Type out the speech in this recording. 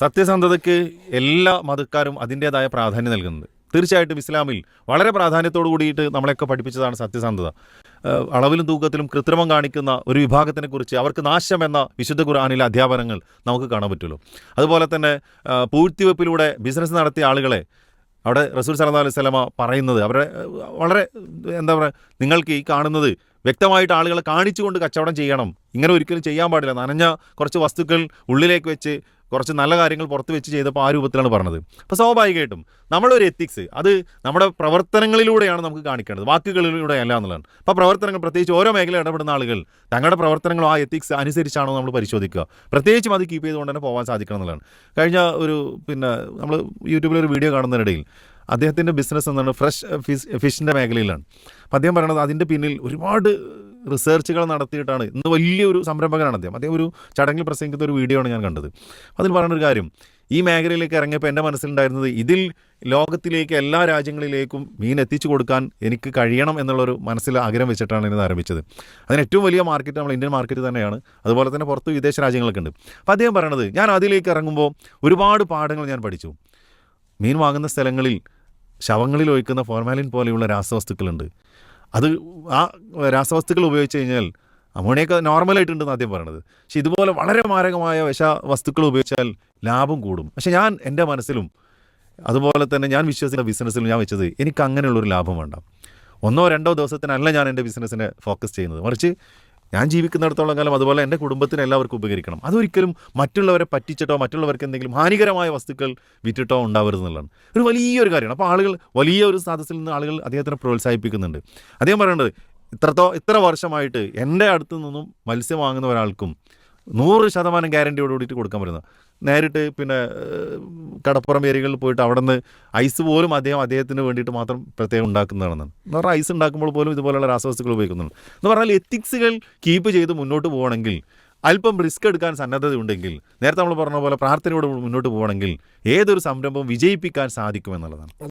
സത്യസന്ധതയ്ക്ക് എല്ലാ മതക്കാരും അതിന്റെതായ പ്രാധാന്യം നൽകുന്നത്. തീർച്ചയായിട്ടും ഇസ്ലാമിൽ വളരെ പ്രാധാന്യത്തോടു കൂടിയിട്ട് നമ്മളെയൊക്കെ പഠിപ്പിച്ചതാണ് സത്യസന്ധത. അളവിലും തൂക്കത്തിലും കൃത്രിമം കാണിക്കുന്ന ഒരു വിഭാഗത്തിനെക്കുറിച്ച് അവർക്ക് നാശം എന്ന വിശുദ്ധ ഖുർആാനിലെ അധ്യാപനങ്ങൾ നമുക്ക് കാണാൻ പറ്റുമല്ലോ അതുപോലെ തന്നെ പൂഴ്ത്തിവെപ്പിലൂടെ ബിസിനസ് നടത്തിയ ആളുകളെ അവിടെ റസൂൽ സല്ലല്ലാഹു അലൈഹി സ്വലമ പറയുന്നത് അവരെ വളരെ എന്താ പറയുക നിങ്ങൾക്ക് ഈ കാണുന്നത് വ്യക്തമായിട്ട് ആളുകളെ കാണിച്ചുകൊണ്ട് കച്ചവടം ചെയ്യണം. ഇങ്ങനെ ഒരിക്കലും ചെയ്യാൻ പാടില്ല. നനഞ്ഞ കുറച്ച് വസ്തുക്കൾ ഉള്ളിലേക്ക് വെച്ച് കുറച്ച് നല്ല കാര്യങ്ങൾ പുറത്ത് വെച്ച് ചെയ്തപ്പോൾ ആ രൂപത്തിലാണ് പറഞ്ഞത്. അപ്പോൾ സ്വാഭാവികമായിട്ടും നമ്മളൊരു എത്തിക്സ് അത് നമ്മുടെ പ്രവർത്തനങ്ങളിലൂടെയാണ് നമുക്ക് കാണിക്കേണ്ടത്. വാക്കുകളിലൂടെ അല്ല എന്നുള്ളതാണ്. അപ്പോൾ പ്രവർത്തനങ്ങൾ പ്രത്യേകിച്ച് ഓരോ മേഖല ഇടപെടുന്ന ആളുകൾ തങ്ങളുടെ പ്രവർത്തനങ്ങളും ആ എത്തിക്സ് അനുസരിച്ചാണോ നമ്മൾ പരിശോധിക്കുക. പ്രത്യേകിച്ചും അത് കീപ്പ് ചെയ്തുകൊണ്ട് തന്നെ പോകാൻ സാധിക്കണം എന്നുള്ളതാണ്. കഴിഞ്ഞ ഒരു പിന്നെ നമ്മൾ യൂട്യൂബിൽ ഒരു വീഡിയോ കാണുന്നതിനിടയിൽ അദ്ദേഹത്തിന്റെ ബിസിനസ് എന്താണ്? ഫ്രഷ് ഫിഷ് ഫിഷിന്റെ മേഖലയിലാണ്. അപ്പോൾ അദ്ദേഹം പറയണത് അതിന്റെ പിന്നിൽ ഒരുപാട് റിസർച്ചുകൾ നടത്തിയിട്ടാണ്. ഇന്ന് വലിയൊരു സംരംഭകനാണ് അദ്ദേഹം. അദ്ദേഹം ഒരു ചടങ്ങിൽ പ്രസംഗിക്കുന്ന ഒരു വീഡിയോ ആണ് ഞാൻ കണ്ടത്. അതിൽ പറയുന്നൊരു കാര്യം. ഈ മേഖലയിലേക്ക് ഇറങ്ങിയപ്പോൾ എന്റെ മനസ്സിലുണ്ടായിരുന്നത് ഇതിൽ ലോകത്തിലേക്ക് എല്ലാ രാജ്യങ്ങളിലേക്കും മീൻ എത്തിച്ചു കൊടുക്കാൻ എനിക്ക് കഴിയണം എന്നുള്ളൊരു മനസ്സിൽ ആഗ്രഹം വെച്ചിട്ടാണ് ഇത് ആരംഭിച്ചത്. അതിന് ഏറ്റവും വലിയ മാർക്കറ്റ് നമ്മൾ ഇന്ത്യൻ മാർക്കറ്റ് തന്നെയാണ്. അതുപോലെ തന്നെ പുറത്ത് വിദേശ രാജ്യങ്ങളൊക്കെ ഉണ്ട്. അപ്പോൾ അദ്ദേഹം പറയണത് ഞാൻ അതിലേക്ക് ഇറങ്ങുമ്പോൾ ഒരുപാട് പാഠങ്ങൾ ഞാൻ പഠിച്ചു. മീൻ വാങ്ങുന്ന സ്ഥലങ്ങളിൽ ശവങ്ങളിൽ ഒഴിക്കുന്ന ഫോർമാലിൻ പോലെയുള്ള രാസവസ്തുക്കളുണ്ട്. അത് ആ രാസവസ്തുക്കൾ ഉപയോഗിച്ച് കഴിഞ്ഞാൽ അമോണിയൊക്കെ നോർമലായിട്ടുണ്ടെന്ന് ആദ്യം പറയണത്. പക്ഷെ ഇതുപോലെ വളരെ മാരകമായ വിഷ വസ്തുക്കൾ ഉപയോഗിച്ചാൽ ലാഭം കൂടും. പക്ഷെ ഞാൻ എന്റെ മനസ്സിലും അതുപോലെ തന്നെ ഞാൻ വിശ്വസിക്കുന്ന ബിസിനസ്സിലും ഞാൻ വെച്ചത് എനിക്ക് അങ്ങനെയുള്ളൊരു ലാഭം വേണ്ട. ഒന്നോ രണ്ടോ ദിവസത്തിനല്ല ഞാൻ എന്റെ ബിസിനസ്സിനെ ഫോക്കസ് ചെയ്യുന്നത്. മറിച്ച് ഞാൻ ജീവിക്കുന്നിടത്തോളം കാലം അതുപോലെ എന്റെ കുടുംബത്തിന് എല്ലാവർക്കും ഉപകരിക്കണം. അതൊരിക്കലും മറ്റുള്ളവരെ പറ്റിച്ചിട്ടോ മറ്റുള്ളവർക്ക് എന്തെങ്കിലും ഹാനികരമായ വസ്തുക്കൾ വിറ്റിട്ടോ ഉണ്ടാവരുത് എന്നുള്ളതാണ്. ഒരു വലിയൊരു കാര്യമാണ്. അപ്പോൾ ആളുകൾ വലിയ ഒരു സ്ഥാനത്തിൽ നിന്ന് ആളുകൾ അദ്ദേഹത്തിനെ പ്രോത്സാഹിപ്പിക്കുന്നുണ്ട്. അദ്ദേഹം പറയേണ്ടത് ഇത്രത്തോ ഇത്ര വർഷമായിട്ട് എന്റെ അടുത്ത് നിന്നും മത്സ്യം വാങ്ങുന്ന ഒരാൾക്കും നൂറ് ശതമാനം ഗ്യാരണ്ടിയോട് കൂടിയിട്ട് കൊടുക്കാൻ പറ്റുന്നത്. നേരിട്ട് പിന്നെ കടപ്പുറം ഏരിയകളിൽ പോയിട്ട് അവിടെ നിന്ന് ഐസ് പോലും അദ്ദേഹം അദ്ദേഹത്തിന് വേണ്ടിയിട്ട് മാത്രം പ്രത്യേകം ഉണ്ടാക്കുന്നതാണെന്നാണ്. എന്ന് പറഞ്ഞാൽ ഐസ് ഉണ്ടാക്കുമ്പോൾ പോലും ഇതുപോലെയുള്ള രാസവസ്തുക്കൾ ഉപയോഗിക്കുന്നുണ്ട്. എന്ന് പറഞ്ഞാൽ എത്തിക്സുകൾ കീപ്പ് ചെയ്ത് മുന്നോട്ട് പോകണമെങ്കിൽ അല്പം റിസ്ക് എടുക്കാൻ സന്നദ്ധതയുണ്ടെങ്കിൽ നേരത്തെ നമ്മൾ പറഞ്ഞ പോലെ പ്രാർത്ഥനയോട് മുന്നോട്ട് പോകണമെങ്കിൽ ഏതൊരു സംരംഭവും വിജയിപ്പിക്കാൻ സാധിക്കുമെന്നുള്ളതാണ്.